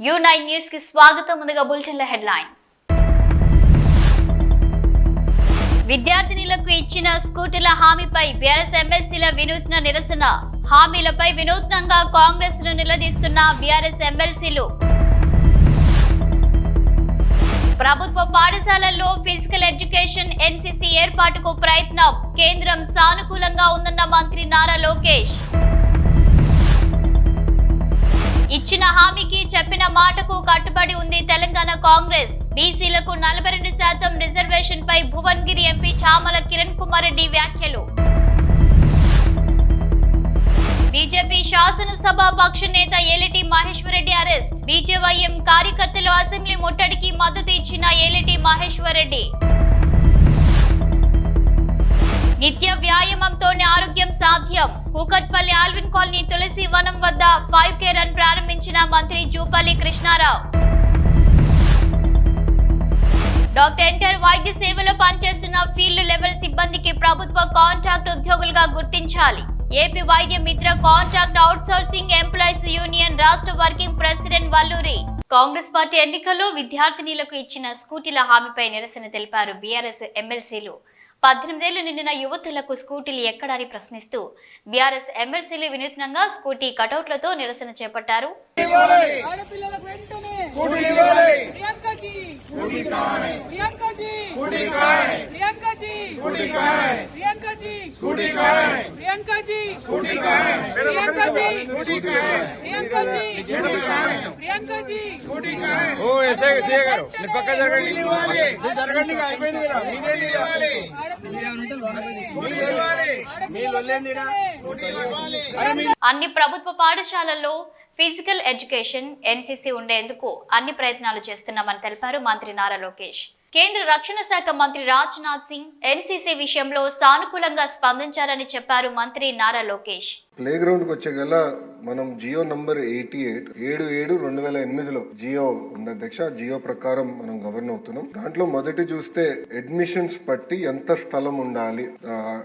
You nine న్యూస్కి స్వాగతం. ముందుగా బులెటిన్ల హెడ్లైన్స్. విద్యార్థినులకు ఇచ్చిన స్కూటీల హామీపై బీఆర్ఎస్ ఎమ్మెల్సీల వినూత్న నిరసన. హామీలపై వినూత్నంగా కాంగ్రెస్ను నిలదీస్తున్న బీఆర్ఎస్ ఎమ్మెల్సీలు. ప్రభుత్వ పాఠశాలల్లో ఫిజికల్ ఎడ్యుకేషన్ ఎన్సీసీ ఏర్పాటుకు ప్రయత్నం. కేంద్రం సానుకూలంగా ఉందన్న మంత్రి నారా లోకేష్. ఇచ్చిన హామీకి చెప్పిన మాటకు కట్టుబడి ఉంది తెలంగాణ కాంగ్రెస్. బీసీలకు నలభై రెండు శాతం రిజర్వేషన్ పై భువన్గిరి ఎంపీ చామల కిరణ్ కుమార్ రెడ్డి వ్యాఖ్యలు. బీజేపీ శాసనసభ పక్ష నేత ఏలిటి మహేశ్వరరెడ్డి అరెస్ట్. బీజేవైఎం కార్యకర్తలు అసెంబ్లీ ముట్టడికి మద్దతు ఇచ్చిన ఏలిటి మహేశ్వరరెడ్డి. రెడ్డి నిత్య వ్యాయామంతోనే ఆరోగ్యం సాధ్యం. కూకట్పల్లి ఆల్విన్ కాలనీ తులసి వనం వద్ద ఫైవ్ కే రన్ ప్రారంభించిన మంత్రి జూపల్లి కృష్ణారావు. డాక్టర్ ఎంటర్ వైద్య సేవలో పనిచేస్తున్న ఫీల్డ్ లెవెల్ సిబ్బందికి ప్రభుత్వ కాంట్రాక్ట్ ఉద్యోగులుగా గుర్తించాలి. AP Vaidya Mitra contract outsourcing employees union రాష్ట్ర working president Valluri. Congress party ఎన్నికల్లో విద్యార్థినీలకు ఇచ్చిన స్కూటీల హామీపై నిరసన తెలిపారు బీఆర్ఎస్ ఎమ్మెల్సీలు. పద్దెనిమిదేళ్ళు నిండిన యువతులకు స్కూటీలు ఎక్కడని ప్రశ్నిస్తూ బీఆర్ఎస్ ఎమ్మెల్సీలు వినూత్నంగా స్కూటీ కటౌట్లతో నిరసన చేపట్టారు. కావాలి ప్రియాంకజీ స్కూటీ కావాలి ప్రియాంకజీ స్కూటీ కావాలి ప్రియాంకజీ స్కూటీ కావాలి ప్రియాంకజీ స్కూటీ కావాలి ప్రియాంకజీ స్కూటీ కావాలి ప్రియాంకజీ ప్రియాంకజీ స్కూటీ కావాలి ఓ ఎస్ఐ ఎస్ఐ గారు. మీరు పక్క జరగండి. ఇవ్వాలి జరగండి ఇంకా అయిపోయింది కదా. మీదేంటి ఇక? ఇవ్వాలి ఆడపిల్లలకు ఇవ్వాలి మీ లొల్లేంది ఈడ? స్కూటీ ఇవ్వాలి అన్ని ప్రభుత్వ పాఠశాలల్లో ఫిజికల్ ఎడ్యుకేషన్ ఎన్సీసీ ఉండేందుకు అన్ని ప్రయత్నాలు చేస్తున్నామని తెలిపారు మంత్రి నారా లోకేష్. కేంద్ర రక్షణ శాఖ మంత్రి రాజ్నాథ్ సింగ్ ఎన్సీసీ విషయంలో సానుకూలంగా స్పందించారని చెప్పారు మంత్రి నారా లోకేష్. ప్లే గ్రౌండ్ వచ్చే గల మనం జియో నంబర్ ఎయిటీ ఎయిట్ ఏడు ఏడు రెండు వేల ఎనిమిదిలో జియో ఉంది అధ్యక్ష జియో ప్రకారం మనం గవర్న్ అవుతున్నాం. దాంట్లో మొదటి చూస్తే అడ్మిషన్స్ బట్టి ఎంత స్థలం ఉండాలి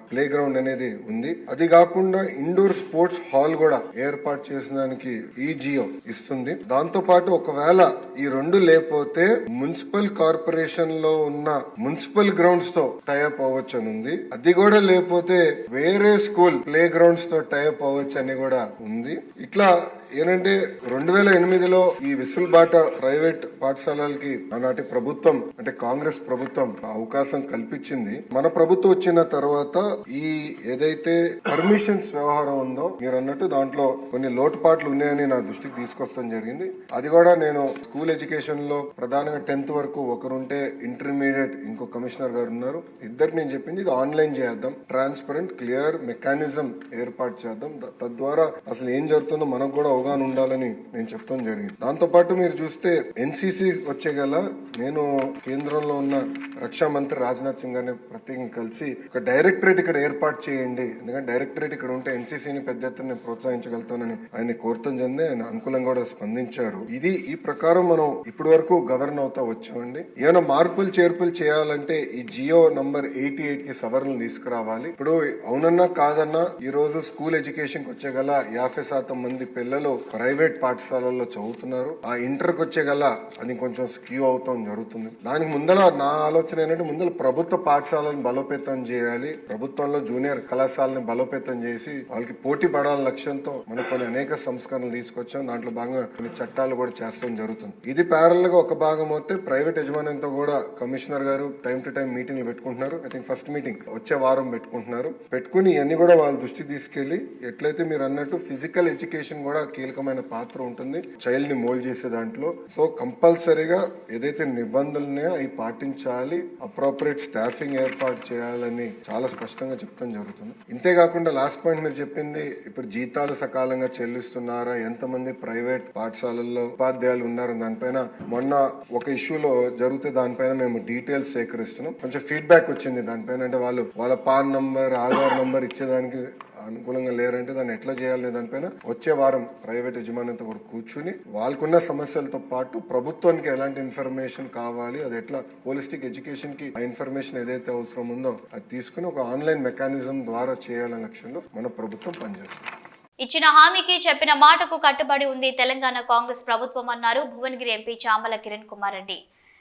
ప్లే గ్రౌండ్ అనేది ఉంది. అది కాకుండా ఇండోర్ స్పోర్ట్స్ హాల్ కూడా ఏర్పాటు చేసడానికి ఈ జియో ఇస్తుంది. దాంతో పాటు ఒకవేళ ఈ రెండు లేకపోతే మున్సిపల్ కార్పొరేషన్లో ఉన్న మున్సిపల్ గ్రౌండ్స్తో టైఅప్ అవ్వచ్చు అని ఉంది అది కూడా లేకపోతే వేరే స్కూల్ ప్లే గ్రౌండ్స్తో టైఅప్ అవ్వచ్చు అని కూడా ఉంది ఇట్లా ఏంటంటే రెండు వేల ఎనిమిదిలో ఈ విసులుబాట ప్రైవేట్ పాఠశాలలకి ఆనాటి ప్రభుత్వం అంటే కాంగ్రెస్ ప్రభుత్వం అవకాశం కల్పించింది. మన ప్రభుత్వం వచ్చిన తర్వాత ఈ ఏదైతే పర్మిషన్స్ వ్యవహారం ఉందో మీరు అన్నట్టు దాంట్లో కొన్ని లోటుపాట్లు ఉన్నాయని నా దృష్టికి తీసుకొస్తాం జరిగింది. అది కూడా నేను స్కూల్ ఎడ్యుకేషన్లో ప్రధానంగా టెన్త్ వరకు ఒకరుంటే ఇంటర్మీడియట్ ఇంకో కమిషనర్ గారు ఉన్నారు. ఇద్దరు నేను చెప్పింది ఇది ఆన్లైన్ చేద్దాం ట్రాన్స్పరెంట్ క్లియర్ మెకానిజం ఏర్పాటు చేద్దాం. తద్వారా అసలు ఏం జరుగుతుందో మనకు కూడా అవగాహన ఉండాలని నేను చెప్తాం జరిగింది. దాంతో పాటు మీరు చూస్తే ఎన్సీసీ వచ్చే గల నేను కేంద్రంలో ఉన్న రక్షా మంత్రి రాజ్నాథ్ సింగ్ గారిని ప్రత్యేకంగా కలిసి ఒక డైరెక్టరేట్ ఇక్కడ ఏర్పాటు చేయండి. ఎందుకంటే డైరెక్టరేట్ ఇక్కడ ఉంటే ఎన్సీసీని పెద్ద ఎత్తున ప్రోత్సహించగలుగుతానని ఆయన కోరుతం చెంది ఆయన అనుకూలంగా కూడా స్పందించారు. ఇది ఈ ప్రకారం మనం ఇప్పటి వరకు గవర్న్ అవుతా వచ్చామండి. ఏమైనా మార్పులు చేర్పులు చేయాలంటే ఈ జియో నంబర్ ఎయిటీ ఎయిట్కి సవరణలు తీసుకురావాలి. ఇప్పుడు అవునన్నా కాదన్నా ఈ రోజు స్కూల్ ఎడ్యుకేషన్కి వచ్చే గల యాభై శాతం మంది పిల్లలు ప్రైవేట్ పాఠశాలల్లో చదువుతున్నారు. ఆ ఇంటర్కి వచ్చే గల అది కొంచెం స్క్యూ అవుతాం జరుగుతుంది. దానికి ముందల నా ఆలోచన ఏంటంటే ముందర ప్రభుత్వ పాఠశాలను బలోపేతం చేయాలి. ప్రభుత్వంలో జూనియర్ కళాశాలని బలోపేతం చేసి వాళ్ళకి పోటీ పడాల లక్ష్యంతో మనం కొన్ని అనేక సంస్కరణలు తీసుకొచ్చాం. దాంట్లో భాగంగా కొన్ని చట్టాలు కూడా చేస్తాం జరుగుతుంది. ఇది ప్యారల్గా ఒక భాగం అయితే ప్రైవేట్ యజమానితో కూడా కమిషనర్ గారు టైం టు టైం మీటింగ్లు పెట్టుకుంటున్నారు. ఐ థింక్ ఫస్ట్ మీటింగ్ వచ్చే వారం పెట్టుకుంటున్నారు. పెట్టుకుని ఇవన్నీ కూడా వాళ్ళ దృష్టి తీసుకెళ్ళి ఎట్లయితే మీరు అన్నట్టు ఫిజికల్ ఎడ్యుకేషన్ కూడా కీలకమైన పాత్ర ఉంటుంది. చైల్డ్ని మోల్డ్ చేసే దాంట్లో. సో కంపల్సరీగా ఏదైతే నిబంధనలు ఉన్నాయో అవి పాటించాలి. అప్రోప్రియేట్ స్టాఫింగ్ ఏర్పాటు చేయాలని చాలా స్పష్టంగా చెప్తాం జరుగుతుంది. ఇంతేకాకుండా లాస్ట్ పాయింట్ మీరు చెప్పింది ఇప్పుడు జీతాలు సకాలంగా చెల్లిస్తున్నారా? ఎంతమంది ప్రైవేట్ పాఠశాలల్లో ఉపాధ్యాయులు ఉన్నారు దానిపైన మొన్న ఒక ఇష్యూలో జరిగితే దానిపైన మేము డీటెయిల్స్ సేకరిస్తున్నాం. కొంచెం ఫీడ్బ్యాక్ వచ్చింది దానిపైన. అంటే వాళ్ళు వాళ్ళ పాన్ నంబర్ ఆధార్ నంబర్ ఇచ్చేదానికి అనుకూలంగా లేరంటే దాన్ని ఎట్లా చేయాలనే దానిపైన వచ్చే వారం ప్రైవేట్ యజమానితో కూడా కూర్చుని వాళ్ళకున్న సమస్యలతో పాటు ప్రభుత్వానికి ఎలాంటి ఇన్ఫర్మేషన్ కావాలి అది ఎట్లా హోలిస్టిక్ ఎడ్యుకేషన్కి ఆ ఇన్ఫర్మేషన్ ఏదైతే అవసరం ఉందో అది తీసుకుని ఒక ఆన్లైన్ మెకానిజం ద్వారా చేయాలనే లక్ష్యంలో మన ప్రభుత్వం పనిచేస్తుంది. ఇచ్చిన హామీకి చెప్పిన మాటకు కట్టుబడి ఉంది తెలంగాణ కాంగ్రెస్ ప్రభుత్వం అన్నారు భువనగిరి ఎంపీ చామల కిరణ్ కుమార్ రెడ్డి.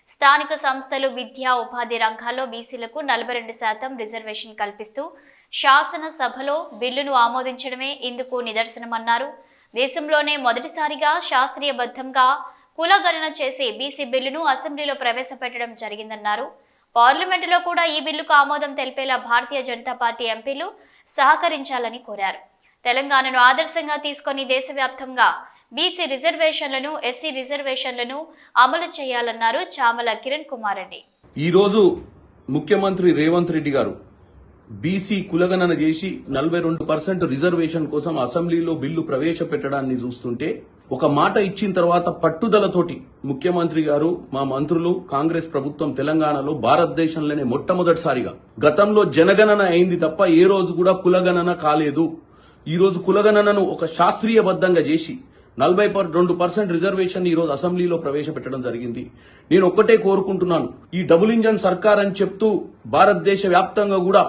స్థానిక సంస్థలు విద్యా ఉపాధి రంగాల్లో బీసీలకు నలభై రెండు శాతం రిజర్వేషన్ కల్పిస్తూ శాసనసభలో బిల్లును ఆమోదించడమే ఇందుకు నిదర్శనమన్నారు. దేశంలోనే మొదటిసారిగా శాస్త్రీయబద్ధంగా కులగణన చేసి బీసీ బిల్లును అసెంబ్లీలో ప్రవేశపెట్టడం జరిగిందన్నారు. పార్లమెంటులో కూడా ఈ బిల్లుకు ఆమోదం తెలిపేలా భారతీయ జనతా పార్టీ ఎంపీలు సహకరించాలని కోరారు. తెలంగాణను ఆదర్శంగా తీసుకొని దేశవ్యాప్తంగా బీసీ రిజర్వేషన్లను ఎస్సీ రిజర్వేషన్లను అమలు చేయాలన్నారు చామల కిరణ్ కుమార్ రెడ్డి. ఈరోజు ముఖ్యమంత్రి రేవంత్ రెడ్డి గారు బీసీ కులగణన చేసి నలభై రెండు పర్సెంట్ రిజర్వేషన్ కోసం అసెంబ్లీలో బిల్లు ప్రవేశపెట్టడాన్ని చూస్తుంటే ఒక మాట ఇచ్చిన తర్వాత పట్టుదలతోటి ముఖ్యమంత్రి గారు మా మంత్రులు కాంగ్రెస్ ప్రభుత్వం తెలంగాణలో భారతదేశంలోనే మొట్టమొదటిసారిగా గతంలో జనగణన అయింది తప్ప ఏ రోజు కూడా కులగణన కాలేదు. ఈ రోజు కులగణనను ఒక శాస్త్రీయబద్ధంగా చేసి నలభై రెండు పర్సెంట్ రిజర్వేషన్ ఈ రోజు అసెంబ్లీలో ప్రవేశపెట్టడం జరిగింది. నేను ఒక్కటే కోరుకుంటున్నాను. ఈ డబుల్ ఇంజన్ సర్కార్ అని చెప్తూ భారతదేశ వ్యాప్తంగా కూడా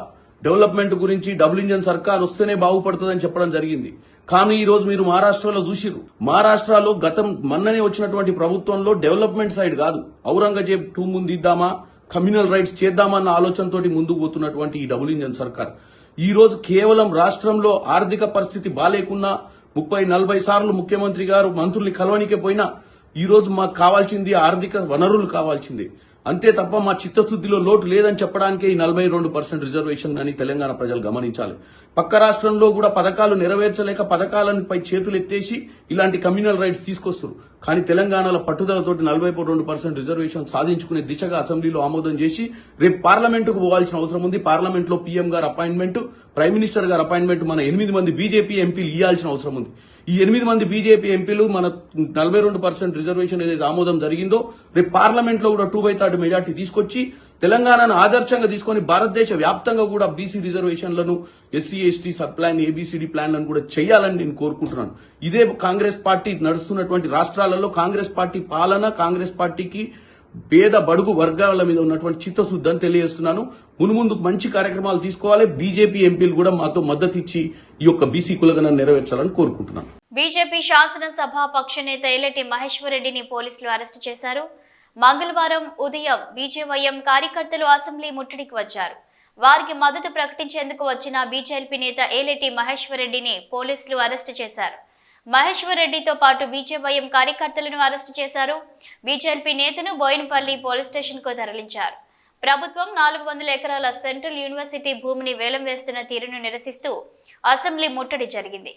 డెవలప్మెంట్ గురించి డబుల్ ఇంజన్ సర్కార్ వస్తేనే బాగుపడుతుందని చెప్పడం జరిగింది. కానీ ఈ రోజు మీరు మహారాష్ట్రలో చూసిరు మహారాష్ట్రలో గతం మన్ననే వచ్చినటువంటి ప్రభుత్వంలో డెవలప్మెంట్ సైడ్ కాదు. ఔరంగజేబ్ టూ ముందు ఇద్దామా కమ్యూనల్ రైట్స్ చేద్దామన్న ఆలోచనతోటి ముందుకు పోతున్నటువంటి ఈ డబుల్ ఇంజన్ సర్కార్. ఈ రోజు కేవలం రాష్ట్రంలో ఆర్థిక పరిస్థితి బాలేకున్నా ముప్పై నలభై సార్లు ముఖ్యమంత్రి గారు మంత్రుల్ని కలవనికే పోయినా ఈ రోజు మాకు కావాల్సింది ఆర్థిక వనరులు కావాల్సింది. అంతే తప్ప మా చిత్తశుద్ధిలో లోటు లేదని చెప్పడానికే ఈ నలభై రెండు పర్సెంట్ రిజర్వేషన్ అని తెలంగాణ ప్రజలు గమనించాలి. పక్క రాష్ట్రంలో కూడా పథకాలు నెరవేర్చలేక పథకాలపై చేతులు ఎత్తేసి ఇలాంటి కమ్యూనల్ రైట్స్ తీసుకొస్తారు. కానీ తెలంగాణలో పట్టుదలతోటి నలభై రెండు పర్సెంట్ రిజర్వేషన్ సాధించుకునే దిశగా అసెంబ్లీలో ఆమోదం చేసి రేపు పార్లమెంటుకు పోవాల్సిన అవసరం ఉంది. పార్లమెంట్లో పీఎం గారు అపాయింట్మెంట్ ప్రైమ్ మినిస్టర్ గారు అపాయింట్మెంట్ మన ఎనిమిది మంది బీజేపీ ఎంపీలు ఇవ్వాల్సిన అవసరం ఉంది. ఈ ఎనిమిది మంది బీజేపీ ఎంపీలు మన నలభై రెండు పర్సెంట్ రిజర్వేషన్ ఏదైతే ఆమోదం జరిగిందో రేపు పార్లమెంట్లో కూడా టూ బై థర్డ్ మెజార్టీ తీసుకొచ్చి తెలంగాణను ఆదర్శంగా తీసుకొని భారతదేశ వ్యాప్తంగా కూడా బీసీ రిజర్వేషన్లను SC ST sub plan A B C D ప్లాన్లను కూడా చేయాలని నేను కోరుకుంటున్నాను. ఇదే కాంగ్రెస్ పార్టీ నడుస్తున్నటువంటి రాష్ట్రాలలో కాంగ్రెస్ పార్టీ పాలన కాంగ్రెస్ పార్టీకి పేద బడుగు వర్గాల మీద ఉన్నటువంటి చిత్తశుద్ధి అని తెలియజేస్తున్నాను. మునుముందు మంచి కార్యక్రమాలు తీసుకోవాలి. బీజేపీ ఎంపీలు కూడా మాతో మద్దతు ఇచ్చి ఈ యొక్క బీసీ కులగణను నెరవేర్చాలని కోరుకుంటున్నాను. బీజేపీ శాసనసభ పక్షనేత ఏలటి మహేశ్వర్ రెడ్డిని పోలీసులు అరెస్టు చేశారు. మంగళవారం ఉదయం బీజేవైఎం కార్యకర్తలు అసెంబ్లీ ముట్టడికి వచ్చారు. వారికి మద్దతు ప్రకటించేందుకు వచ్చిన బీజేపీ నేత ఏలెటి మహేశ్వరరెడ్డిని పోలీసులు అరెస్టు చేశారు. మహేశ్వరరెడ్డితో పాటు బీజేవైఎం కార్యకర్తలను అరెస్టు చేశారు. బీజేపీ నేతను బోయినపల్లి పోలీస్ స్టేషన్కు తరలించారు. ప్రభుత్వం నాలుగు వందల ఎకరాల సెంట్రల్ యూనివర్సిటీ భూమిని వేలం వేస్తున్న తీరును నిరసిస్తూ అసెంబ్లీ ముట్టడి జరిగింది.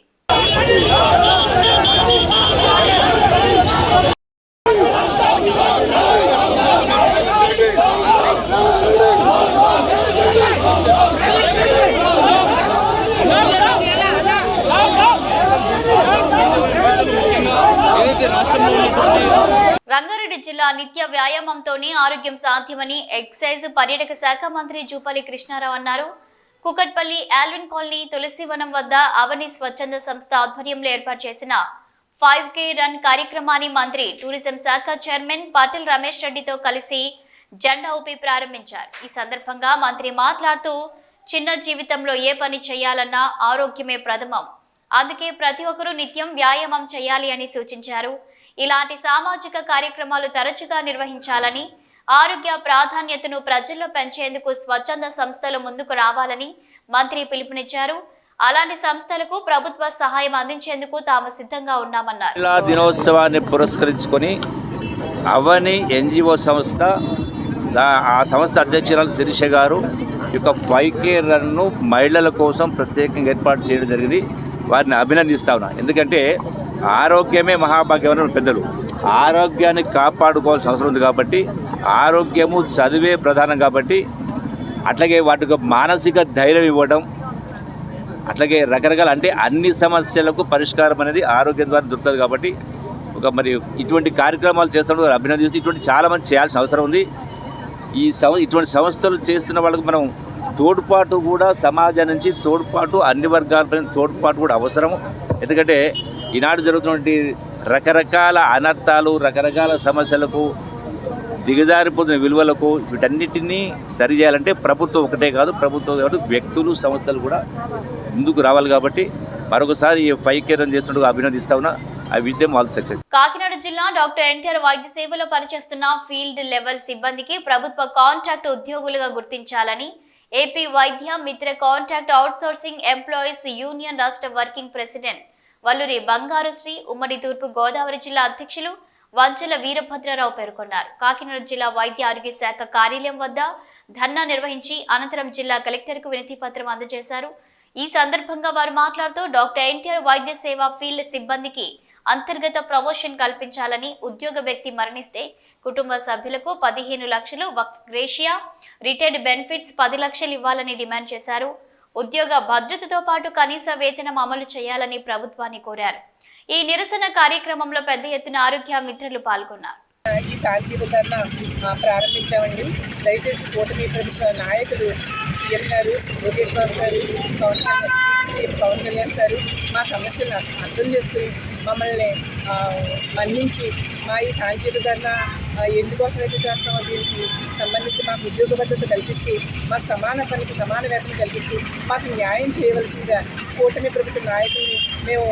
రంగారెడ్డి జిల్లా నిత్య వ్యాయామంతోనే ఆరోగ్యం సాధ్యమని ఎక్సైజ్ పర్యాటక శాఖ మంత్రి జూపల్లి కృష్ణారావు అన్నారు. కుకట్పల్లి ఆల్విన్ కాలనీ తులసివనం వద్ద అవని స్వచ్ఛంద సంస్థ ఆధ్వర్యంలో ఏర్పాటు చేసిన ఫైవ్ కే రన్ కార్యక్రమాన్ని మంత్రి టూరిజం శాఖ చైర్మన్ పాటిల్ రమేష్ రెడ్డితో కలిసి జెండా ఊపి ప్రారంభించారు. ఈ సందర్భంగా మంత్రి మాట్లాడుతూ చిన్న జీవితంలో ఏ పని చేయాలన్నా ఆరోగ్యమే ప్రథమం. అందుకే ప్రతి ఒక్కరూ నిత్యం వ్యాయామం చేయాలి అని సూచించారు. ఇలాంటి సామాజిక కార్యక్రమాలు తరచుగా నిర్వహించాలని ఆరోగ్య ప్రాధాన్యతను ప్రజల్లో పెంచేందుకు స్వచ్ఛంద సంస్థలు ముందుకు రావాలని మంత్రి పిలుపునిచ్చారు. అలాంటి సంస్థలకు ప్రభుత్వ సహాయం అందించేందుకు తాము సిద్ధంగా ఉన్నామన్నారు. మహిళా దినోత్సవాన్ని పురస్కరించుకొని అవని ఎన్జిఓ సంస్థ ఆ సంస్థ అధ్యక్షురాలు శిరీష గారు యొక్క ఫైవ్ కే రన్ను మహిళల కోసం ప్రత్యేకంగా ఏర్పాటు చేయడం జరిగింది. వారిని అభినందిస్తా ఉన్నా. ఎందుకంటే ఆరోగ్యమే మహాభాగ్యం అని పెద్దలు. ఆరోగ్యాన్ని కాపాడుకోవాల్సిన అవసరం ఉంది కాబట్టి ఆరోగ్యము చదివే ప్రధానం కాబట్టి అట్లాగే వాటికి మానసిక ధైర్యం ఇవ్వడం అట్లాగే రకరకాల అంటే అన్ని సమస్యలకు పరిష్కారం అనేది ఆరోగ్యం ద్వారా దొరుకుతుంది కాబట్టి ఒక మరి ఇటువంటి కార్యక్రమాలు చేస్తున్న అభినందిస్తూ ఇటువంటి చాలామంది చేయాల్సిన అవసరం ఉంది. ఈ సం ఇటువంటి సంస్థలు చేస్తున్న వాళ్ళకు మనం తోడ్పాటు కూడా సమాజం నుంచి తోడ్పాటు అన్ని వర్గాలపైన తోడ్పాటు కూడా అవసరం ఎందుకంటే ఈనాడు జరుగుతున్నటువంటి రకరకాల అనర్థాలు రకరకాల సమస్యలకు దిగజారిపోతున్న విలువలకు వీటన్నిటినీ సరి చేయాలంటే ప్రభుత్వం ఒకటే కాదు ప్రభుత్వం కాదు వ్యక్తులు సంస్థలు కూడా ముందుకు రావాలి కాబట్టి మరొకసారి ఈ ఫైవ్ కేర్ చేస్తున్నట్టుగా అభినందిస్తా ఉన్నా. ఆ కాకినాడ జిల్లా డాక్టర్ ఎన్టీఆర్ వైద్య సేవలో పనిచేస్తున్న ఫీల్డ్ లెవెల్ సిబ్బందికి ప్రభుత్వ కాంట్రాక్ట్ ఉద్యోగులుగా గుర్తించాలని AP Vaidya Mitra contract outsourcing employees union రాష్ట్ర వర్కింగ్ ప్రెసిడెంట్ వల్లూరి బంగారుశ్రీ ఉమ్మడి తూర్పు గోదావరి జిల్లా అధ్యక్షులు వంచల వీరభద్రరావు పేర్కొన్నారు. కాకినాడ జిల్లా వైద్య ఆరోగ్య శాఖ కార్యాలయం వద్ద ధర్నా నిర్వహించి అనంతరం జిల్లా కలెక్టర్కు వినతి పత్రం అందజేశారు. ఈ సందర్భంగా వారు మాట్లాడుతూ డాక్టర్ ఎన్టీఆర్ వైద్య సేవ ఫీల్డ్ సిబ్బందికి అంతర్గత ప్రమోషన్ కల్పించాలని ఉద్యోగ వ్యక్తి మరణిస్తే కుటుంబ సభ్యులకు పదిహేను లక్షలు వక్ఫ్ గ్రేషియా రిటైర్డ్ బెనిఫిట్స్ పది లక్షలు ఇవ్వాలని డిమాండ్ చేశారు. ఉద్యోగ భద్రతతో పాటు కనీస వేతనం అమలు చేయాలని ప్రభుత్వాన్ని కోరారు. ఈ నిరసన కార్యక్రమంలో పెద్ద ఎత్తున ఆరోగ్య మిత్రులు పాల్గొన్నారు. ఈ శాంతి ధర్నా ప్రారంభించామండి. దయచేసి కూటమి ప్రభుత్వ నాయకులు సీఎం గారు లోకేష్ బాబు గారు పవన్ కళ్యాణ్ సీఎం పవన్ కళ్యాణ్ సార్ మా సమస్యలను అర్థం చేసుకుని మమ్మల్ని మన్నించి మా ఈ సాంకేతిక ఎందుకోసం అయితే చేస్తామో దీనికి సంబంధించి మాకు ఉద్యోగ భద్రత కల్పిస్తూ మాకు సమాన పనికి సమాన వేతనం కల్పిస్తూ మాకు న్యాయం చేయవలసిందిగా కూటమి ప్రభుత్వ నాయకుల్ని మేము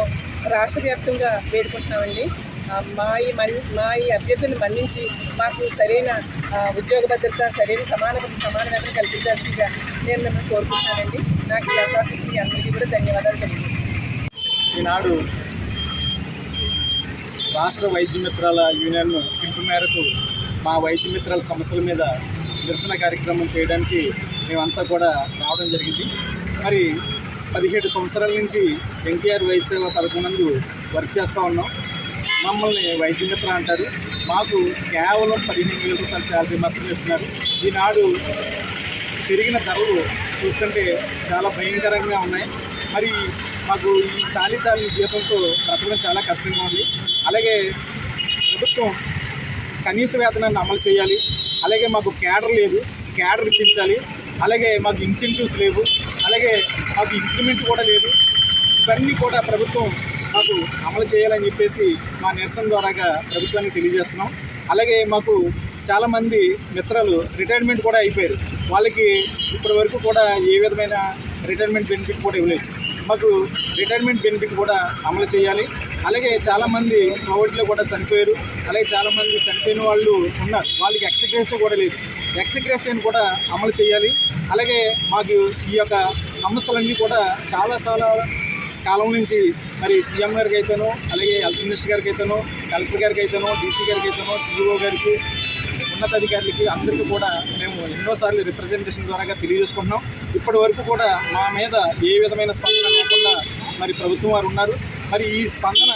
రాష్ట్ర వ్యాప్తంగా వేడుకుంటున్నామండి. మా ఈ మన్ మా ఈ అభ్యర్థులను మన్నించి మాకు సరైన ఉద్యోగ భద్రత సరైన సమాన సమాన వేతనం కల్పించాల్సిందిగా నేను మిమ్మల్ని కోరుకుంటున్నానండి. నాకు ఈ అవకాశం ఇచ్చిన అందరికీ కూడా ధన్యవాదాలు తెలియజేస్తున్నాను. ఈనాడు రాష్ట్ర వైద్య మిత్రాల యూనియన్ పిలుపు మేరకు మా వైద్య మిత్రాల సమస్యల మీద నిరసన కార్యక్రమం చేయడానికి మేమంతా కూడా రావడం జరిగింది. మరి పదిహేడు సంవత్సరాల నుంచి ఎన్టీఆర్ వైద్య సేవ పథకం నందు వర్క్ చేస్తూ ఉన్నాం. మమ్మల్ని వైద్య మిత్ర అంటారు. మాకు కేవలం పదిహేను వేల రూపాయల శాలరీ మాత్రమే ఇస్తున్నారు. ఈనాడు పెరిగిన ధరలు చూస్తుంటే చాలా భయంకరంగా ఉన్నాయి. మరి మాకు ఈ సాలి సాలి జీతంతో బ్రతకడం చాలా కష్టంగా ఉంది. అలాగే ప్రభుత్వం కనీస వేతనాన్ని అమలు చేయాలి. అలాగే మాకు క్యాడర్ లేదు. క్యాడర్ ఇప్పించాలి. అలాగే మాకు ఇన్సెంటివ్స్ లేవు. అలాగే మాకు ఇంప్లిమెంట్ కూడా లేదు. ఇవన్నీ కూడా ప్రభుత్వం మాకు అమలు చేయాలని చెప్పేసి మా నిరసన ద్వారాగా ప్రభుత్వానికి తెలియజేస్తున్నాం. అలాగే మాకు చాలామంది మిత్రులు రిటైర్మెంట్ కూడా అయిపోయారు. వాళ్ళకి ఇప్పటి వరకు కూడా ఏ విధమైన రిటైర్మెంట్ బెనిఫిట్ కూడా ఇవ్వలేదు. మాకు రిటైర్మెంట్ బెనిఫిట్ కూడా అమలు చేయాలి. అలాగే చాలామంది కోవిడ్లో కూడా చనిపోయారు. అలాగే చాలామంది చనిపోయిన వాళ్ళు ఉన్నారు. వాళ్ళకి ఎక్స్గ్రేషన్ కూడా లేదు. ఎక్స్గ్రేషన్ కూడా అమలు చేయాలి. అలాగే మాకు ఈ యొక్క సమస్యలన్నీ కూడా చాలా చాలా కాలం నుంచి మరి సీఎం గారికి అయితేనో అలాగే హెల్త్ మినిస్టర్ గారికి అయితేనో కలెక్టర్ గారికి అయితేనో డీసీ గారికి అయితేనో సిఇఓ గారికి ఉన్నతాధికారులకి అందరికీ కూడా మేము ఎన్నోసార్లు రిప్రజెంటేషన్ ద్వారా తెలియజేసుకుంటున్నాం. ఇప్పటి వరకు కూడా మా మీద ఏ విధమైన స్పందన లేకుండా మరి ప్రభుత్వం వారు ఉన్నారు. మరి ఈ స్పందన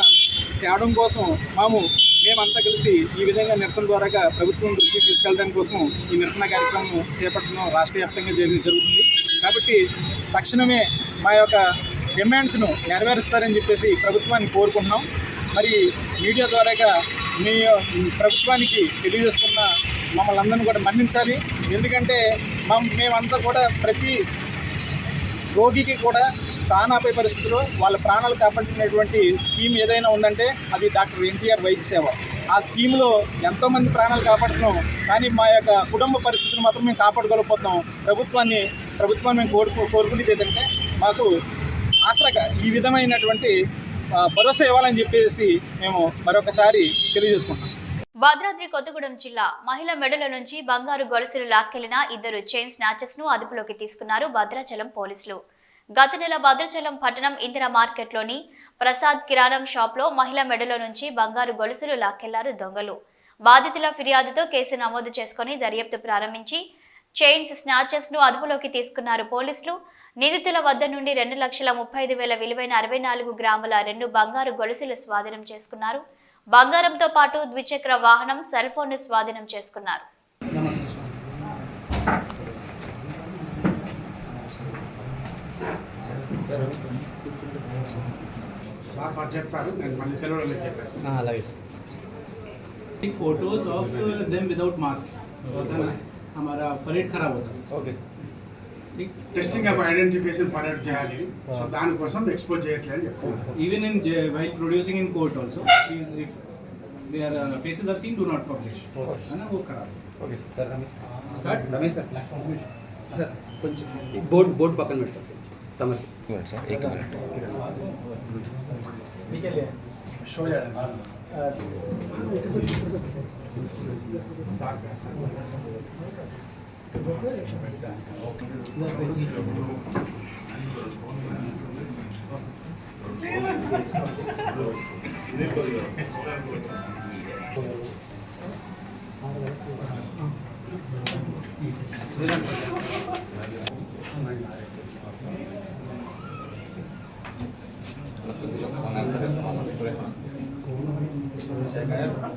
తేవడం కోసం మాము మేమంతా కలిసి ఈ విధంగా నిరసన ద్వారాగా ప్రభుత్వం దృష్టికి తీసుకెళ్ళడం కోసం ఈ నిరసన కార్యక్రమం చేపట్టడం రాష్ట్ర వ్యాప్తంగా జరుగుతుంది. కాబట్టి తక్షణమే మా యొక్క డిమాండ్స్ను నెరవేరుస్తారని చెప్పేసి ప్రభుత్వాన్ని కోరుకుంటున్నాం. మరి మీడియా ద్వారాగా మీ ప్రభుత్వానికి తెలియజేస్తున్న మమ్మల్ని అందరినీ కూడా మన్నించాలి. ఎందుకంటే మేమంతా కూడా ప్రతి రోగికి కూడా ప్రాణాపై పరిస్థితులు వాళ్ళ ప్రాణాలు కాపాడుతున్నటువంటి స్కీమ్ ఏదైనా ఉందంటే అది డాక్టర్ ఎన్టీఆర్ వైద్య సేవ. ఆ స్కీమ్లో ఎంతోమంది ప్రాణాలు కాపాడుతున్నాం కానీ మా యొక్క కుటుంబ పరిస్థితిని మాత్రం మేము కాపాడుకోలేకపోతున్నాం. ప్రభుత్వాన్ని ప్రభుత్వాన్ని మేము కోరుకు కోరుకునేది ఏంటంటే మాకు ఆసరాగా ఈ విధమైనటువంటి భరోసా ఇవ్వాలని చెప్పేసి మేము మరొకసారి తెలియజేసుకుంటాం భద్రాద్రి కొత్తగూడెం జిల్లా మహిళ మెడల నుంచి బంగారు గొలుసులు లాక్కెళ్ళిన ఇద్దరు చైన్ స్నాచెస్ను అదుపులోకి తీసుకున్నారు భద్రాచలం పోలీసులు. గత నెల భద్రాచలం పట్టణం ఇందిరా మార్కెట్లోని ప్రసాద్ కిరాణం షాప్లో మహిళ మెడలో నుంచి బంగారు గొలుసులు లాక్కెళ్ళారు దొంగలు. బాధితుల ఫిర్యాదుతో కేసు నమోదు చేసుకుని దర్యాప్తు ప్రారంభించి చైన్స్ స్నాచెస్ను అదుపులోకి తీసుకున్నారు పోలీసులు. నిందితుల వద్ద నుండి రెండు లక్షల ముప్పై ఐదు వేల విలువైన అరవై నాలుగు గ్రాముల రెండు బంగారు గొలుసులు స్వాధీనం చేసుకున్నారు. బంగారంతో పాటు ద్విచక్ర వాహనం సెల్ ఫోన్ స్వాధీనం చేసుకున్నారు చెప్తారు నేను మళ్ళీ తెలుగులో చెప్పేస్తాను అలాగే take photos of them without mask हमारा परेड खराब होता है ఓకే ठीक testing of identification parade చేయాలి సో దానికోసం ఎక్స్పోజ్ చేయట్లేదు అని చెప్తున్నారు even in why producing in court also please if they are faces are seen do not publish అని ఒక ఖరాబ్ okay sir Ramesh sir Ramesh sir sir కొంచెం బోర్డ్ బోర్డ్ పక్కన పెట్టారు తమరు సార్ ఏక మినిట్ నికెళ్ళే షో చేయాలి సార్ Gracias.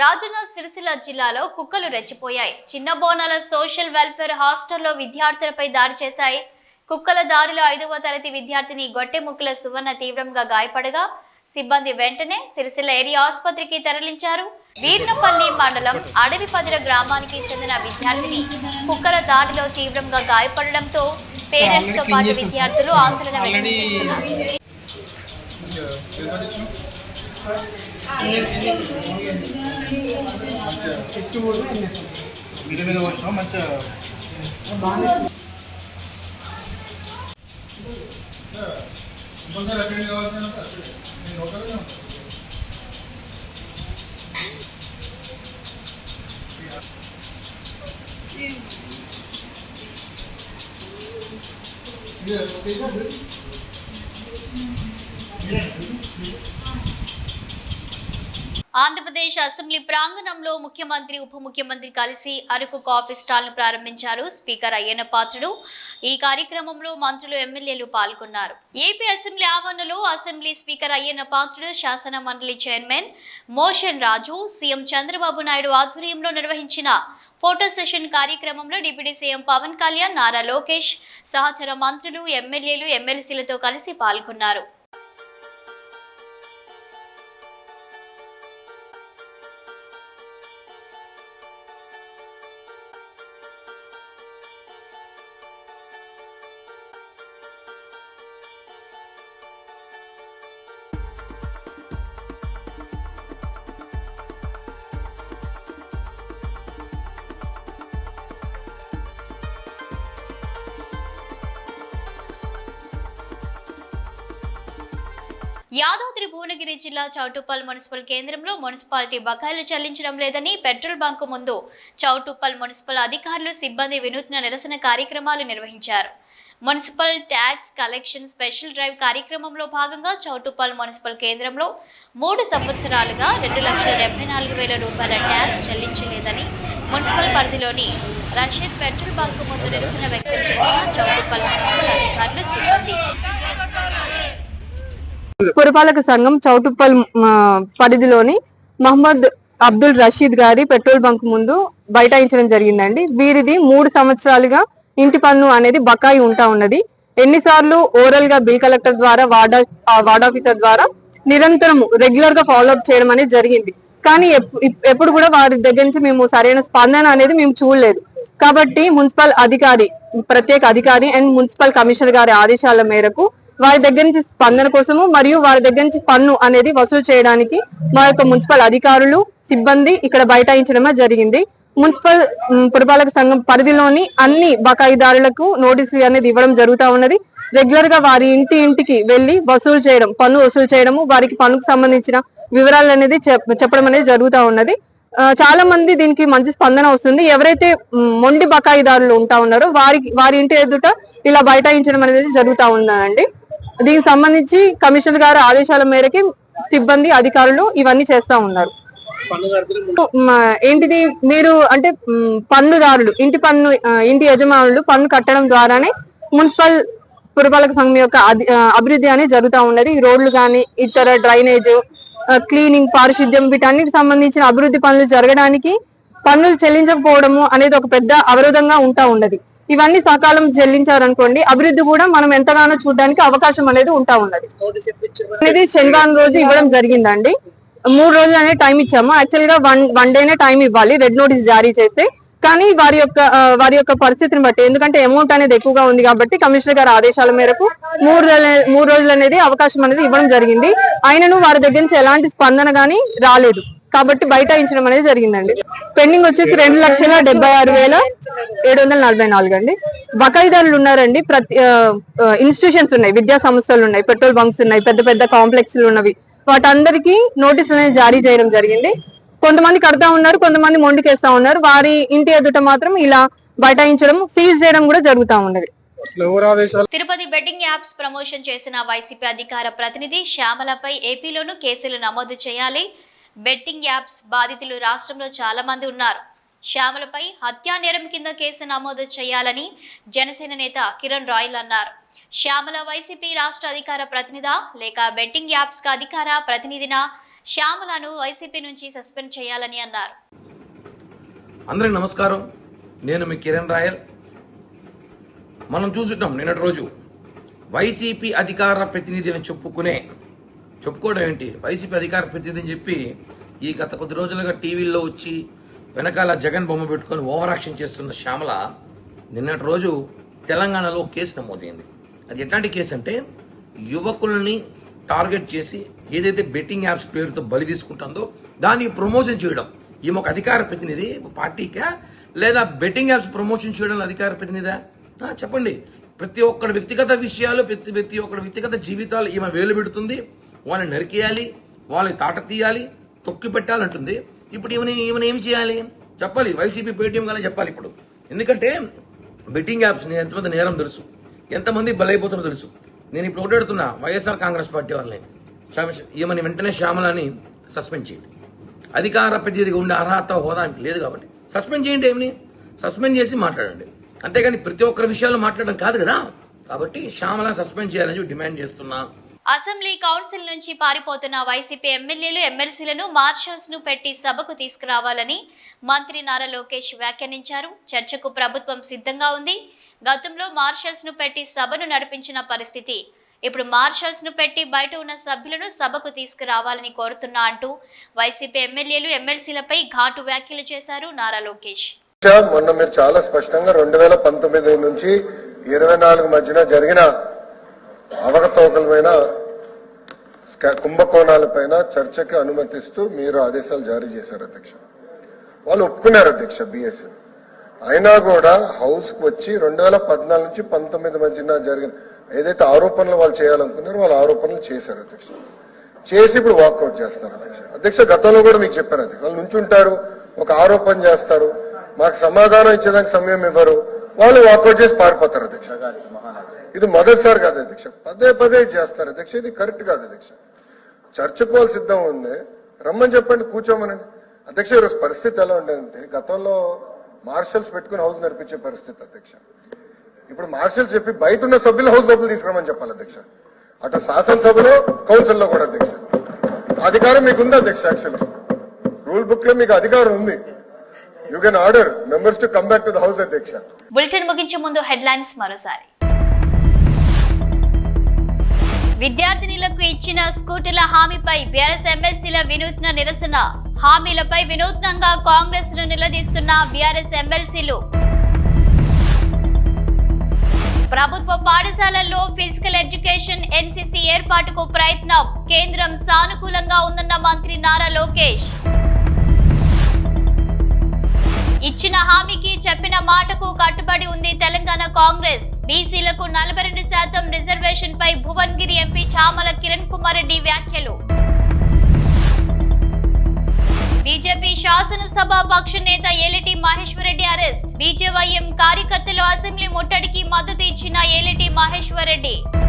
రాజన్న సిరిసిల్ల జిల్లాలో కుక్కలు రెచ్చిపోయాయి. చిన్న బోనాల సోషల్ వెల్ఫేర్ హాస్టల్లో విద్యార్థులపై దాడి చేశాయి. కుక్కల దాడిలో ఐదవ తరగతి విద్యార్థిని గొట్టెముక్కల సువర్ణ తీవ్రంగా గాయపడగా సిబ్బంది వెంటనే సిరిసిల్ల ఏరియా ఆసుపత్రికి తరలించారు. వీర్నపల్లి మండలం అడవిపదిర గ్రామానికి చెందిన విద్యార్థిని కుక్కల దాడిలో తీవ్రంగా గాయపడడంతో పేరెంట్స్తో పాటు విద్యార్థులు ఆందోళన వ్యక్తం చేస్తున్నారు. మీద మీద వచ్చినాం మంచిగా ఇంకొంచెం అటెండ్ కావాల్సిన నేను ఒకరినే ఉంటాను. Yes. ఆంధ్రప్రదేశ్ అసెంబ్లీ ప్రాంగణంలో ముఖ్యమంత్రి ఉప ముఖ్యమంత్రి కలిసి అరకు కాఫీ స్టాల్ను ప్రారంభించారు స్పీకర్ అయ్యన్న పాత్రుడు. ఈ కార్యక్రమంలో మంత్రులు ఎమ్మెల్యేలు పాల్గొన్నారు. ఏపీ అసెంబ్లీ ఆవరణలో అసెంబ్లీ స్పీకర్ అయ్యన్న పాత్రుడు శాసన మండలి చైర్మన్ మోషన్ రాజు సీఎం చంద్రబాబు నాయుడు ఆధ్వర్యంలో నిర్వహించిన ఫోటో సెషన్ కార్యక్రమంలో డిప్యూటీ సీఎం పవన్ కళ్యాణ్ నారా లోకేష్ సహచర మంత్రులు ఎమ్మెల్యేలు ఎమ్మెల్సీలతో కలిసి పాల్గొన్నారు. యాదాద్రి జిల్లా చౌటుప్పల్ మున్సిపల్ కేంద్రంలో మున్సిపాలిటీ బకాయిలు చెల్లించడం లేదని పెట్రోల్ బంకు ముందు చౌటుప్పల్ మున్సిపల్ అధికారులు సిబ్బంది వినూత్న నిరసన కార్యక్రమాలు నిర్వహించారు. Municipal tax collection special drive కార్యక్రమంలో భాగంగా చౌటుప్పల్ మున్సిపల్ కేంద్రంలో మూడు సంవత్సరాలుగా రెండు లక్షల డెబ్బై నాలుగు వేల రూపాయల ట్యాక్స్ చెల్లించలేదని మున్సిపల్ పరిధిలోని రషీద్ పెట్రోల్ బంకు ముందు నిరసన వ్యక్తం చేసిన చౌటుప్పల్ మున్సిపల్ అధికారులు సిబ్బంది పురపాలక సంఘం చౌటుప్పల్ పరిధిలోని మహమ్మద్ అబ్దుల్ రషీద్ గారి పెట్రోల్ బంక్ ముందు బైఠాయించడం జరిగిందండి. వీరిది మూడు సంవత్సరాలుగా ఇంటి పన్ను అనేది బకాయి ఉంటా ఉన్నది. ఎన్నిసార్లు ఓరల్గా బిల్ కలెక్టర్ ద్వారా వార్డ్ వార్డ్ ఆఫీసర్ ద్వారా నిరంతరం రెగ్యులర్గా ఫాలో అప్ చేయడం అనేది జరిగింది. కానీ ఎప్పుడు కూడా వారి దగ్గర నుంచి మేము సరైన స్పందన అనేది మేము చూడలేదు. కాబట్టి మున్సిపల్ అధికారి ప్రత్యేక అధికారి అండ్ మున్సిపల్ కమిషనర్ గారి ఆదేశాల మేరకు వారి దగ్గర నుంచి స్పందన కోసము మరియు వారి దగ్గర నుంచి పన్ను అనేది వసూలు చేయడానికి మా యొక్క మున్సిపల్ అధికారులు సిబ్బంది ఇక్కడ బైఠాయించడమే జరిగింది. మున్సిపల్ పురపాలక సంఘం పరిధిలోని అన్ని బకాయిదారులకు నోటీసులు అనేది ఇవ్వడం జరుగుతా ఉన్నది. రెగ్యులర్గా వారి ఇంటి ఇంటికి వెళ్ళి వసూలు చేయడం పన్ను వసూలు చేయడము వారికి పన్నుకు సంబంధించిన వివరాలు అనేది చెప్పడం అనేది జరుగుతూ ఉన్నది. చాలా మంది దీనికి మంచి స్పందన వస్తుంది. ఎవరైతే మొండి బకాయిదారులు ఉంటా ఉన్నారో వారి వారి ఇంటి ఎదుట ఇలా బైఠాయించడం అనేది జరుగుతూ ఉన్నదండి. దీనికి సంబంధించి కమిషనర్ గారి ఆదేశాల మేరకి సిబ్బంది అధికారులు ఇవన్నీ చేస్తా ఉన్నారు. ఏంటిది? మీరు అంటే పన్నుదారులు ఇంటి పన్ను ఇంటి యజమానులు పన్ను కట్టడం ద్వారానే మున్సిపల్ పురపాలక సంఘం యొక్క అభివృద్ధి అనేది జరుగుతా ఉన్నది. రోడ్లు కానీ ఇతర డ్రైనేజ్ క్లీనింగ్ పారిశుద్ధ్యం వీటన్నిటి సంబంధించిన అభివృద్ధి పనులు జరగడానికి పన్నులు చెల్లించకపోవడము అనేది ఒక పెద్ద అవరోధంగా ఉంటా ఉన్నది. ఇవన్నీ సకాలం చెల్లించారనుకోండి అభివృద్ధి కూడా మనం ఎంతగానో చూడడానికి అవకాశం అనేది ఉంటా ఉన్నది. అనేది శనివారం రోజు ఇవ్వడం జరిగిందండి. మూడు రోజులు అనేది టైం ఇచ్చాము. యాక్చువల్గా వన్ వన్ డేనే టైం ఇవ్వాలి రెడ్ నోటీస్ జారీ చేస్తే. కానీ వారి యొక్క వారి యొక్క పరిస్థితిని బట్టి ఎందుకంటే అమౌంట్ అనేది ఎక్కువగా ఉంది కాబట్టి కమిషనర్ గారి ఆదేశాల మేరకు మూడు మూడు రోజులు అనేది అవకాశం అనేది ఇవ్వడం జరిగింది. అయినను వారి దగ్గర నుంచి ఎలాంటి స్పందన గానీ రాలేదు. కాబట్టి బైఠాయించడం అనేది జరిగిందండి. పెండింగ్ వచ్చేసి రెండు లక్షల డెబ్బై ఆరు వేల ఏడు వందల నలభై నాలుగు అండి. బకాయిదారులు ఉన్నారండి. ప్రతి ఇన్స్టిట్యూషన్స్ ఉన్నాయి. విద్యా సంస్థలు ఉన్నాయి. పెట్రోల్ బంక్స్ ఉన్నాయి. పెద్ద పెద్ద కాంప్లెక్స్లు ఉన్నవి. వాటందరికీ నోటీసులు అనేది జారీ చేయడం జరిగింది. కొంతమంది కడతా ఉన్నారు. కొంతమంది మొండికేస్తా ఉన్నారు. వారి ఇంటి ఎదుట మాత్రం ఇలా బైఠాయించడం సీజ్ చేయడం కూడా జరుగుతా ఉన్నది. తిరుపతి బెట్టింగ్ యాప్స్ ప్రమోషన్ చేసిన వైసీపీ అధికార ప్రతినిధి శ్యామలపై ఏపీలోనూ కేసులు నమోదు చేయాలి. బెట్టింగ్ యాప్స్ బాధితులు రాష్ట్రంలో చాలా మంది ఉన్నారు. శ్యామలపై హత్యా నేరం కింద కేసు నమోదు చేయాలని జనసేన నేత కిరణ్ రాయల్ అన్నారు. శ్యామల వైసీపీ రాష్ట్ర అధికార ప్రతినిధా లేక బెట్టింగ్ యాప్స్ అధికార ప్రతినిధిన శ్యామలను వైసీపీ నుంచి సస్పెండ్ చేయాలని అన్నారు. అందరికి నమస్కారం. నేను మీ కిరణ్ రాయల్. మనం చూసుంటాం నిన్నటి రోజు. వైసీపీ అధికార ప్రతినిధిని చెప్పుకునే చెప్పుకోవడం ఏంటి? వైసీపీ అధికార ప్రతినిధి అని చెప్పి ఈ గత కొద్ది రోజులుగా టీవీల్లో వచ్చి వెనకాల జగన్ బొమ్మ పెట్టుకొని ఓవరాక్షన్ చేస్తున్న శ్యామల నిన్నటి రోజు తెలంగాణలో కేసు నమోదైంది. అది ఎట్లాంటి కేసు అంటే యువకుల్ని టార్గెట్ చేసి ఏదైతే బెట్టింగ్ యాప్స్ పేరుతో బలి తీసుకుంటుందో దాన్ని ప్రమోషన్ చేయడం. ఈమె ఒక అధికార ప్రతినిధి ఒక పార్టీకా? లేదా బెట్టింగ్ యాప్స్ ప్రమోషన్ చేయడం అధికార ప్రతినిధా? చెప్పండి. ప్రతి ఒక్కడి వ్యక్తిగత విషయాలు ప్రతి ప్రతి ఒక్కడి వ్యక్తిగత జీవితాలు ఈమె వేలు పెడుతుంది. వాళ్ళని నరికేయాలి వాళ్ళని తాట తీయాలి తొక్కి పెట్టాలంటుంది. ఇప్పుడు ఈమె ఈమెను ఏం చేయాలి? చెప్పాలి. వైసీపీ పేటీఎం కానీ చెప్పాలి ఇప్పుడు. ఎందుకంటే బెట్టింగ్ యాప్స్ ఎంతమంది నేరం తెలుసు. ఎంతమంది బలైపోతున్నారో తెలుసు. నేను ఇప్పుడు ఓటాడుతున్నా వైఎస్ఆర్ కాంగ్రెస్ పార్టీ వాళ్ళని. శ్యామ- ఈమెని వెంటనే శ్యామలని సస్పెండ్ చేయండి. అధికార ప్రతినిధిగా ఉండే అర్హత హోదా లేదు కాబట్టి. సస్పెండ్ చేయండి ఏమి సస్పెండ్ చేసి మాట్లాడండి. అంతేగాని ప్రతి ఒక్కరి విషయాల్లో మాట్లాడడం కాదు కదా. కాబట్టి శ్యామల సస్పెండ్ చేయాలని డిమాండ్ చేస్తున్నా. అసెంబ్లీ కౌన్సిల్ నుంచి పారిపోతున్న వైసీపీ ఎమ్మెల్యేలు ఎమ్మెల్సీలను మార్షల్స్ను పెట్టి సభకు తీసుకురావాలని మంత్రి నారా లోకేష్ వ్యాఖ్యానించారు. చర్చకు ప్రభుత్వం సిద్ధంగా ఉంది. గతంలో మార్షల్స్ను పెట్టి సభను నడిపించిన పరిస్థితి ఇప్పుడు మార్షల్స్ను పెట్టి బయట ఉన్న సభ్యులను సభకు తీసుకురావాలని కోరుతున్నా అంటూ వైసీపీ ఎమ్మెల్యేలు ఎమ్మెల్సీలపై ఘాటు వ్యాఖ్యలు చేశారు నారా లోకేష్. మొన్న మీరు చాలా స్పష్టంగా రెండు వేల పంతొమ్మిది నుంచి ఇరవై నాలుగు మధ్యన జరిగిన అవకతవకలమైన కుంభకోణాలపైన చర్చకి అనుమతిస్తూ మీరు ఆదేశాలు జారీ చేశారు అధ్యక్ష. వాళ్ళు ఒప్పుకున్నారు అధ్యక్ష బిఎస్ఎన్ అయినా కూడా హౌస్కు వచ్చి రెండు వేల పద్నాలుగు నుంచి పంతొమ్మిది మధ్యన జరిగిన ఏదైతే ఆరోపణలు వాళ్ళు చేయాలనుకున్నారో వాళ్ళ ఆరోపణలు చేశారు అధ్యక్ష. చేసి ఇప్పుడు వాకౌట్ చేస్తారు అధ్యక్ష. అధ్యక్ష గతంలో కూడా మీకు చెప్పాను అధ్యక్ష. వాళ్ళు నుంచుంటారు ఒక ఆరోపణ చేస్తారు మాకు సమాధానం ఇచ్చేదానికి సమయం ఇవ్వరు వాళ్ళు వాకౌట్ చేసి పారిపోతారు అధ్యక్ష. ఇది మొదటిసారి కాదు అధ్యక్ష. పదే పదే చేస్తారు అధ్యక్ష. ఇది కరెక్ట్ కాదు అధ్యక్ష. చర్చకోవాలి సిద్ధం ఉంది. రమ్మని చెప్పండి కూర్చోమనండి. అధ్యక్ష ఈరోజు పరిస్థితి ఎలా ఉండేదంటే గతంలో మార్షల్స్ పెట్టుకుని హౌస్ నడిపించే పరిస్థితి అధ్యక్ష. ఇప్పుడు మార్షల్స్ చెప్పి బయట ఉన్న సభ్యులు హౌస్ లోపల తీసుకురమని చెప్పాలి అధ్యక్ష. అటు శాసనసభలో కౌన్సిల్లో కూడా అధ్యక్ష. అధికారం మీకు ఉంది అధ్యక్ష యాక్చువల్ రూల్ బుక్లో మీకు అధికారం ఉంది. You can order members to come back to the house అధ్యక్ష. బులెటిన్ ముగించే ముందు హెడ్లైన్స్ మరోసారి. విద్యార్థినులకు ఇచ్చిన స్కూటీల హామీపై బీఆర్ఎస్ ఎమ్మెల్సీల వినూత్న నిరసన. హామీలపై వినూత్నంగా కాంగ్రెస్ను నిలదీస్తున్న బీఆర్ఎస్ ఎమ్మెల్సీలు. ప్రభుత్వ పాఠశాలల్లో ఫిజికల్ ఎడ్యుకేషన్ ఎన్సీసీ ఏర్పాటుకు ప్రయత్నం. కేంద్రం సానుకూలంగా ఉందన్న మంత్రి నారా లోకేష్. ఇచ్చిన హామీకి చెప్పిన మాటకు కట్టుబడి ఉంది తెలంగాణ కాంగ్రెస్. బీసీలకు నలభై రెండు శాతం రిజర్వేషన్ పై భువన్గిరి ఎంపీ చామల కిరణ్ కుమార్ రెడ్డి వ్యాఖ్యలు. బీజేపీ శాసనసభ పక్ష నేత ఏలిటి మహేశ్వరరెడ్డి అరెస్ట్. బీజేవైఎం కార్యకర్తలు అసెంబ్లీ ముట్టడికి మద్దతు ఇచ్చిన ఏలిటి మహేశ్వరరెడ్డి. రెడ్డి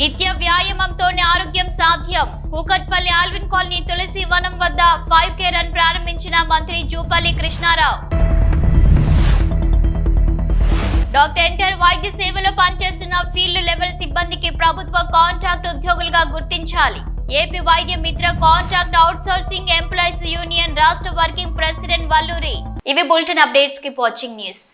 నిత్య వ్యాయామంతోనే ఆరోగ్యం సాధ్యం. కూకట్పల్లి ఆల్విన్ కాలనీ తులసి వనం వద్ద ఫైవ్ కే రన్ ప్రారంభించిన మంత్రి జూపల్లి కృష్ణారావు. డాక్టర్ ఎంటర్ వైద్య సేవలో పనిచేస్తున్న ఫీల్డ్ లెవెల్ సిబ్బందికి ప్రభుత్వ కాంట్రాక్ట్ ఉద్యోగులుగా గుర్తించాలి. AP Vaidya Mitra contract outsourcing employees union రాష్ట్ర వర్కింగ్ ప్రెసిడెంట్ వల్లూరి. ఇవి బులెటిన్ అప్డేట్స్కి వాచింగ్ న్యూస్.